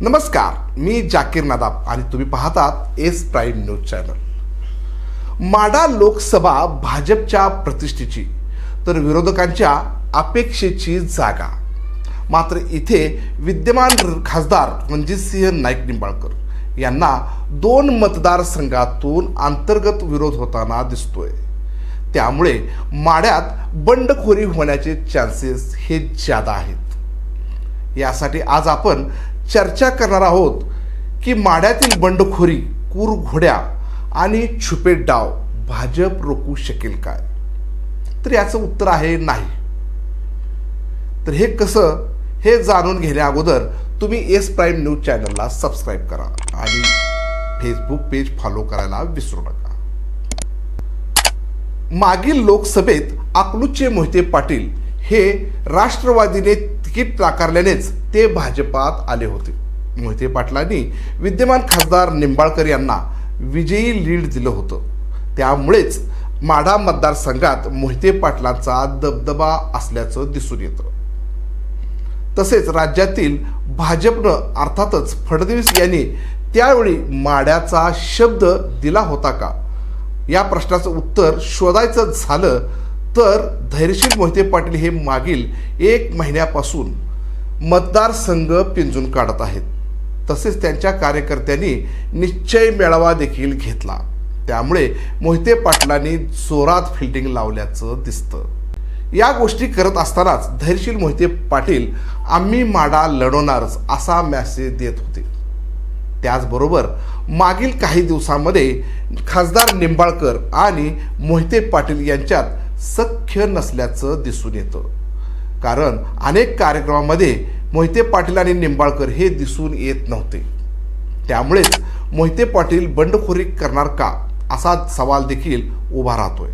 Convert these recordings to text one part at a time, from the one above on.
नमस्कार मी जाकीर नादाब आणि तुम्ही पाहतात S prime news channel. Madha Lok Sabha भाजपच्या प्रतिष्ठेची तर विरोधकांच्या अपेक्षेची जागा. मात्र इथे विद्यमान खासदार रणजितसिंह नाईक निंबाळकर यांना दोन मतदारसंघातून अंतर्गत विरोध होताना दिसतोय. त्यामुळे माड्यात बंडखोरी होण्याचे चान्सेस हे जादा आहेत. यासाठी आज आपण चर्चा करणार आहोत की माड्यातील बंडखोरी कुर घोड्या आणि छुपे डाव भाजप रोखू शकेल काय? तर याचं उत्तर आहे नाही. तर हे कसं? हे जाणून घेण्या अगोदर तुम्ही एस प्राईम न्यूज चॅनलला सबस्क्राईब करा आणि फेसबुक पेज फॉलो करायला विसरू नका. मागील लोकसभेत अकलूचे मोहिते पाटील हे राष्ट्रवादीने तिकीट नाकारल्यानेच ते भाजपात आले होते. मोहिते पाटलांनी विद्यमान खासदार निंबाळकर यांना विजयी लीड दिलं होतं. त्यामुळेच माढा मतदारसंघात मोहिते पाटलांचा दबदबा असल्याचं दिसून येतं. तसेच राज्यातील भाजपनं अर्थातच फडणवीस यांनी त्यावेळी माड्याचा शब्द दिला होता का? या प्रश्नाचं उत्तर शोधायचं झालं तर धैर्यशील मोहिते पाटील हे मागील एक महिन्यापासून मतदारसंघ पिंजून काढत आहेत. तसेच त्यांच्या कार्यकर्त्यांनी निश्चय मेळावा देखील घेतला. त्यामुळे मोहिते पाटलांनी जोरात फिल्डिंग लावल्याचं दिसतं. या गोष्टी करत असतानाच धैर्यशील मोहिते पाटील आम्ही माडा लढवणारच असा मेसेज देत होते. त्याचबरोबर मागील काही दिवसांमध्ये खासदार निंबाळकर आणि मोहिते पाटील यांच्यात सख्य नसल्याचं दिसून येतं. कारण अनेक कार्यक्रमामध्ये मोहिते पाटील आणि निंबाळकर हे दिसून येत नव्हते. त्यामुळेच मोहिते पाटील बंडखोरी करणार का असा सवाल देखील उभा राहतोय.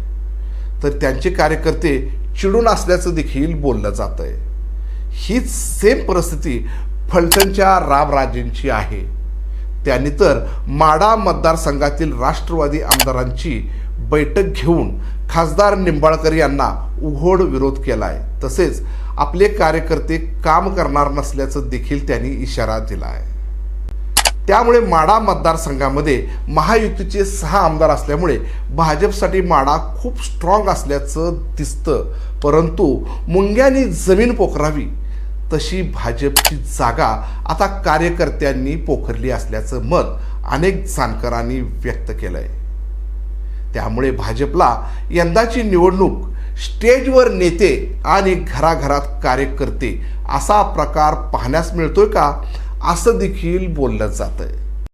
तर त्यांचे कार्यकर्ते चिडून असल्याचं देखील बोललं जात आहे हीच सेम परिस्थिती फलटणच्या रामराजेंची आहे. त्यांनी तर माडा मतदारसंघातील राष्ट्रवादी आमदारांची बैठक घेऊन खासदार निंबाळकर यांना उघड विरोध केला आहे तसेच आपले कार्यकर्ते काम करणार नसल्याचं देखील त्यांनी इशारा दिला आहे त्यामुळे माडा मतदारसंघामध्ये महायुतीचे सहा आमदार असल्यामुळे भाजपसाठी माडा खूप स्ट्रॉंग असल्याचं दिसतं. परंतु मुंग्यांनी जमीन पोखरावी तशी भाजपची जागा आता कार्यकर्त्यांनी पोखरली असल्याचं मत अनेक जाणकारांनी व्यक्त केलं आहे त्यामुळे भाजपला यंदाची निवडणूक स्टेजवर नेते आणि घराघरात कार्यकर्ते असा प्रकार पाहण्यास मिळतोय का? असं देखील बोललं जातं आहे